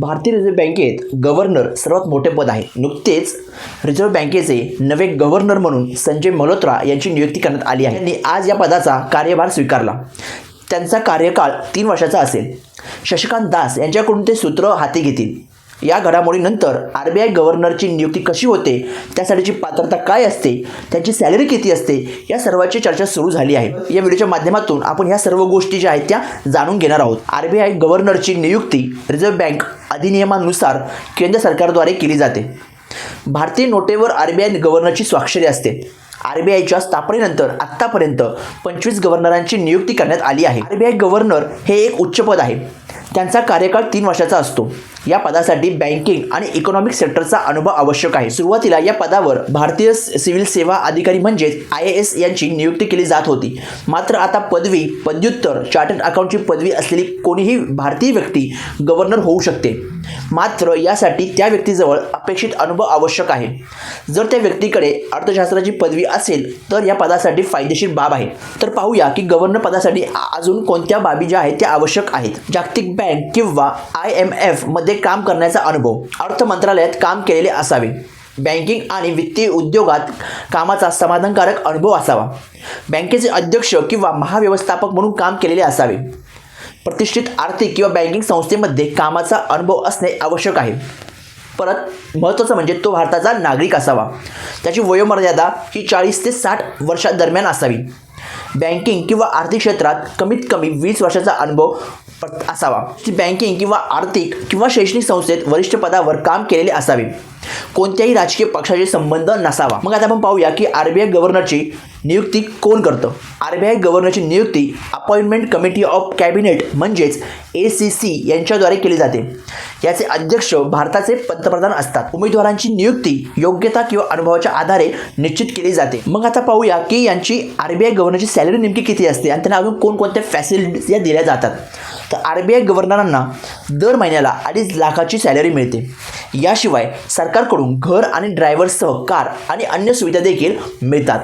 भारतीय रिझर्व्ह बँकेत गव्हर्नर सर्वात मोठे पद आहे. नुकतेच रिझर्व्ह बँकेचे नवे गव्हर्नर म्हणून संजय मल्होत्रा यांची नियुक्ती करण्यात आली आहे. त्यांनी आज या पदाचा कार्यभार स्वीकारला. त्यांचा कार्यकाळ तीन वर्षाचा असेल. शशिकांत दास यांच्याकडून ते सूत्र हाती घेतील. या घडामोडीनंतर आर बी आय गव्हर्नरची नियुक्ती कशी होते? त्यासाठीची पात्रता काय असते? त्यांची सॅलरी किती असते? या सर्वाची चर्चा सुरू झाली आहे. या व्हिडिओच्या माध्यमातून आपण ह्या सर्व गोष्टी ज्या आहेत त्या जाणून घेणार आहोत. आर बी आय गव्हर्नरची नियुक्ती रिझर्व्ह बँक अधिनियमानुसार केंद्र सरकारद्वारे केली जाते. भारतीय नोटेवर आर बी आय गव्हर्नरची स्वाक्षरी असते. आर बी आयच्या स्थापनेनंतर आत्तापर्यंत पंचवीस गव्हर्नरांची नियुक्ती करण्यात आली आहे. आर बी आय गव्हर्नर हे एक उच्च पद आहे. त्यांचा कार्यकाळ तीन वर्षाचा असतो. या पदासाठी बँकिंग आणि इकॉनॉमिक सेक्टरचा अनुभव आवश्यक आहे. सुरुवातीला या पदावर भारतीय सिव्हिल सेवा अधिकारी म्हणजेच आय ए एस यांची नियुक्ती केली जात होती. मात्र आता पदवी पदव्युत्तर चार्टर्ड अकाउंटची पदवी असलेली कोणीही भारतीय व्यक्ती गव्हर्नर होऊ शकते. मात्र यासाठी त्या व्यक्तीजवळ अपेक्षित अनुभव आवश्यक आहे. जर त्या व्यक्तीकडे अर्थशास्त्राची पदवी असेल तर या पदासाठी फायदेशीर बाब आहे. तर पाहूया की गव्हर्नर पदासाठी अजून कोणत्या बाबी ज्या आहेत त्या आवश्यक आहेत. जागतिक बँक किंवा आय एम एफमध्ये काम करण्याचा अनुभव. अर्थ मंत्रालयात काम केलेले असावे. बँकिंग आणि वित्तीय उद्योगात कामाचा समाधानकारक अनुभव असावा. बँकेचे अध्यक्ष किंवा महाव्यवस्थापक म्हणून काम केलेले असावे. प्रतिष्ठित आर्थिक किंवा बँकिंग संस्थेमध्ये कामाचा अनुभव असणे आवश्यक आहे. परत महत्त्वाचं म्हणजे तो भारताचा नागरिक असावा. त्याची वयोमर्यादा ही चाळीस ते साठ वर्षादरम्यान असावी. बँकिंग किंवा आर्थिक क्षेत्रात कमीत कमी वीस वर्षाचा अनुभव असावा. ती बँकिंग किंवा आर्थिक किंवा शैक्षणिक संस्थेत वरिष्ठ पदावर काम केलेले असावे. कोणत्याही राजकीय पक्षाशी संबंध नसावा. मग आता आपण पाहूया की आर बी आय गव्हर्नरची नियुक्ती कोण करतं? आर बी आय गव्हर्नरची नियुक्ती अपॉइंटमेंट कमिटी ऑफ कॅबिनेट म्हणजेच ए सी सी यांच्याद्वारे केली जाते. याचे अध्यक्ष भारताचे पंतप्रधान असतात. उमेदवारांची नियुक्ती योग्यता किंवा अनुभवाच्या आधारे निश्चित केली जाते. मग आता पाहूया की यांची आर बी आय गव्हर्नरची सॅलरी नेमकी किती असते आणि त्यांना अजून कोणकोणत्या फॅसिलिटीज या दिल्या जातात? तर आर बी आय गव्हर्नरांना दर महिन्याला अडीच लाखाची सॅलरी मिळते. याशिवाय सरकारकडून घर आणि ड्रायव्हरसह कार आणि अन्य सुविधा देखील मिळतात.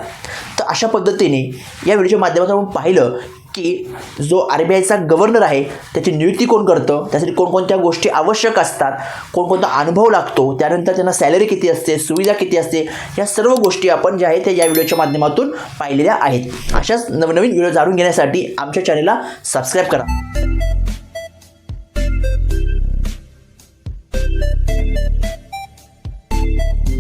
तर अशा पद्धतीने या व्हिडिओच्या माध्यमातून आपण पाहिलं की जो आर बी आयचा गव्हर्नर आहे त्याची नियुक्ती कोण करतं? त्यासाठी कोणकोणत्या गोष्टी आवश्यक असतात? कोणकोणता अनुभव लागतो? त्यानंतर त्यांना सॅलरी किती असते? सुविधा किती असते? या सर्व गोष्टी आपण ज्या आहेत त्या या व्हिडिओच्या माध्यमातून पाहिलेल्या आहेत. अशाच नवनवीन व्हिडिओ जाणून घेण्यासाठी आमच्या चॅनलला सबस्क्राईब करा.